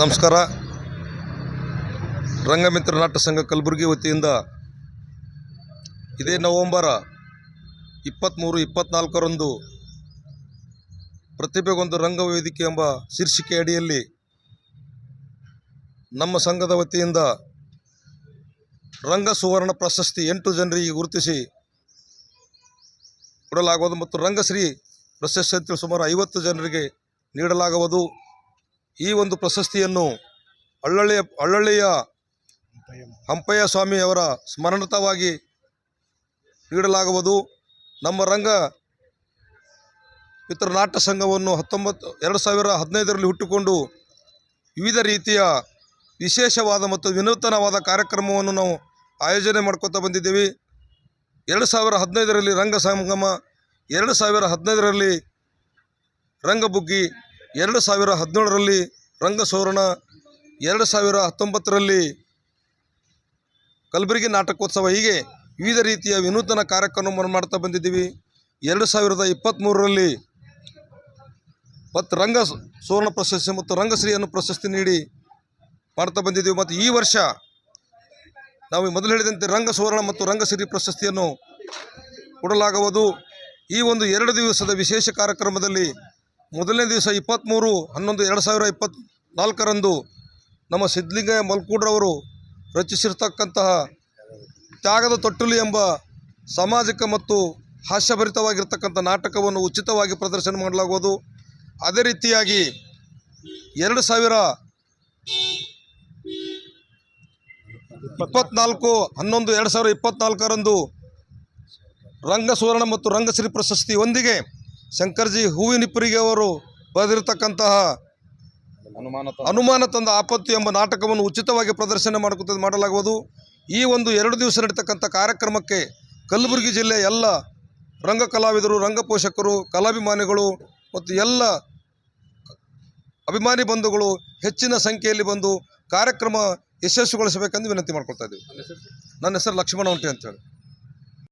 ನಮಸ್ಕಾರ. ರಂಗಮಿತ್ರ ನಾಟ್ಯ ಸಂಘ ಕಲಬುರಗಿ ವತಿಯಿಂದ ಇದೇ ನವಂಬರ ಇಪ್ಪತ್ತ್ಮೂರು ಇಪ್ಪತ್ತ್ನಾಲ್ಕರಂದು ಪ್ರತಿಭೆಗೊಂದು ರಂಗ ವೇದಿಕೆ ಎಂಬ ಶೀರ್ಷಿಕೆ ಅಡಿಯಲ್ಲಿ ನಮ್ಮ ಸಂಘದ ವತಿಯಿಂದ ರಂಗ ಸುವರ್ಣ ಪ್ರಶಸ್ತಿ ಎಂಟು ಜನರಿಗೆ ಗುರುತಿಸಿ ಕೊಡಲಾಗುವುದು ಮತ್ತು ರಂಗಶ್ರೀ ಪ್ರಶಸ್ತಿ ಅಂತೇಳಿ ಸುಮಾರು ಐವತ್ತು ಜನರಿಗೆ ನೀಡಲಾಗುವುದು. ಈ ಒಂದು ಪ್ರಶಸ್ತಿಯನ್ನು ಅಳ್ಳಳ್ಳಿಯ ಹಳ್ಳಳ್ಳಿಯ ಹಂಪಯ್ಯ ಸ್ವಾಮಿಯವರ ಸ್ಮರಣಾರ್ಥವಾಗಿ ನೀಡಲಾಗುವುದು. ನಮ್ಮ ರಂಗ ಪಿತೃನಾಟ್ಯ ನಾಟ್ಯ ಸಂಘವನ್ನು ಹತ್ತೊಂಬತ್ತು, ಎರಡು ಸಾವಿರ ಹದಿನೈದರಲ್ಲಿ ಹುಟ್ಟುಕೊಂಡು ವಿವಿಧ ರೀತಿಯ ವಿಶೇಷವಾದ ಮತ್ತು ವಿನೂತನವಾದ ಕಾರ್ಯಕ್ರಮವನ್ನು ನಾವು ಆಯೋಜನೆ ಮಾಡ್ಕೊತಾ ಬಂದಿದ್ದೀವಿ. ಎರಡು ಸಾವಿರ ಹದಿನೈದರಲ್ಲಿ ರಂಗ ಸಂಗಮ, ಎರಡು ಸಾವಿರ ಹದಿನೈದರಲ್ಲಿ ರಂಗಬುಗ್ಗಿ ಎರಡು ಸಾವಿರ ಹದಿನೇಳರಲ್ಲಿ ರಂಗ ಸೋರಣ ಎರಡು ಸಾವಿರ ಹತ್ತೊಂಬತ್ತರಲ್ಲಿ ಕಲಬುರಗಿ ನಾಟಕೋತ್ಸವ ಹೀಗೆ ವಿವಿಧ ರೀತಿಯ ವಿನೂತನ ಕಾರ್ಯಕ್ರಮವನ್ನು ಮಾಡ್ತಾ ಬಂದಿದ್ದೀವಿ. ಎರಡು ಸಾವಿರದ ಇಪ್ಪತ್ತ್ಮೂರರಲ್ಲಿ ಮತ್ತು ರಂಗ ಸುವರ್ಣ ಪ್ರಶಸ್ತಿ ಮತ್ತು ರಂಗಶ್ರೀಯನ್ನು ಪ್ರಶಸ್ತಿ ನೀಡಿ ಮಾಡ್ತಾ ಬಂದಿದ್ದೀವಿ. ಮತ್ತು ಈ ವರ್ಷ ನಾವು ಮೊದಲು ಹೇಳಿದಂತೆ ರಂಗ ಸುವರ್ಣ ಮತ್ತು ರಂಗಶ್ರೀ ಪ್ರಶಸ್ತಿಯನ್ನು ಕೊಡಲಾಗುವುದು. ಈ ಒಂದು ಎರಡು ದಿವಸದ ವಿಶೇಷ ಕಾರ್ಯಕ್ರಮದಲ್ಲಿ ಮೊದಲನೇ ದಿವಸ ಇಪ್ಪತ್ತ್ಮೂರು, ಹನ್ನೊಂದು, ಎರಡು ಸಾವಿರ ಇಪ್ಪತ್ತ್ನಾಲ್ಕರಂದು ನಮ್ಮ ಸಿದ್ಧಲಿಂಗಯ್ಯ ಮಲ್ಕೂಡ್ರವರು ರಚಿಸಿರ್ತಕ್ಕಂತಹ ತ್ಯಾಗದ ತೊಟ್ಟಲು ಎಂಬ ಸಾಮಾಜಿಕ ಮತ್ತು ಹಾಸ್ಯಭರಿತವಾಗಿರ್ತಕ್ಕಂಥ ನಾಟಕವನ್ನು ಉಚಿತವಾಗಿ ಪ್ರದರ್ಶನ ಮಾಡಲಾಗುವುದು. ಅದೇ ರೀತಿಯಾಗಿ ಎರಡು ಸಾವಿರ ಇಪ್ಪತ್ನಾಲ್ಕು ಹನ್ನೊಂದು, ಎರಡು ಸಾವಿರ ಇಪ್ಪತ್ನಾಲ್ಕರಂದು ರಂಗ ಸುವರ್ಣ ಮತ್ತು ರಂಗಶ್ರೀ ಪ್ರಶಸ್ತಿ ಒಂದಿಗೆ ಶಂಕರ್ಜಿ ಹೂವಿನಿಪ್ಪರಿಗೆ ಅವರು ಬರೆದಿರತಕ್ಕಂತಹ ಅನುಮಾನ ತಂದ. ಆಪತ್ತು ಎಂಬ ನಾಟಕವನ್ನು ಉಚಿತವಾಗಿ ಪ್ರದರ್ಶನ ಮಾಡಕುತ್ತ ಮಾಡಲಾಗುವುದು. ಈ ಒಂದು ಎರಡು ದಿವಸ ನಡೀತಕ್ಕಂಥ ಕಾರ್ಯಕ್ರಮಕ್ಕೆ ಕಲಬುರಗಿ ಜಿಲ್ಲೆಯ ಎಲ್ಲ ರಂಗ ಕಲಾವಿದರು ರಂಗ ಪೋಷಕರು ಕಲಾಭಿಮಾನಿಗಳು ಮತ್ತು ಎಲ್ಲ ಅಭಿಮಾನಿ ಬಂಧುಗಳು ಹೆಚ್ಚಿನ ಸಂಖ್ಯೆಯಲ್ಲಿ ಬಂದು ಕಾರ್ಯಕ್ರಮ ಯಶಸ್ವಿಗೊಳಿಸಬೇಕೆಂದು ವಿನಂತಿ ಮಾಡ್ಕೊಳ್ತಾ ಇದ್ದೀವಿ. ನನ್ನ ಹೆಸರು ಲಕ್ಷ್ಮಣ ಹೊಂಟಿ ಅಂತೇಳಿ.